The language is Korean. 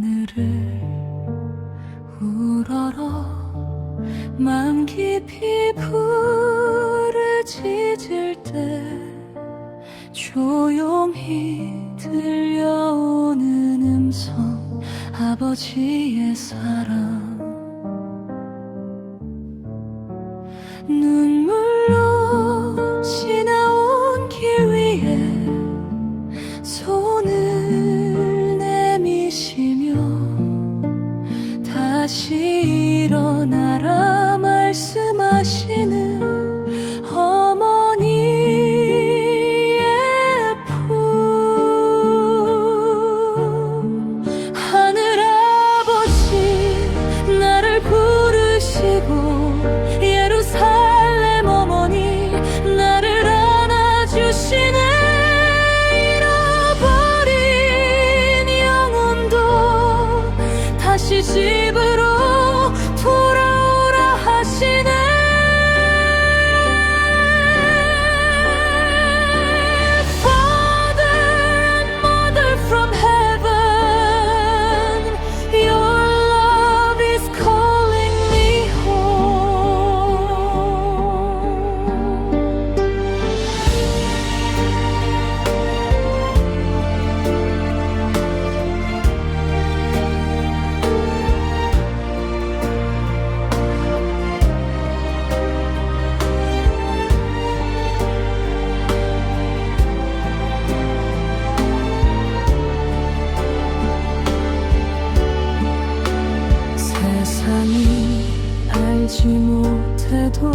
늘을 우러러 맘 깊이 불을 짖을 때 조용히 들려오는 음성 아버지의 사랑. 是。 알지 못해도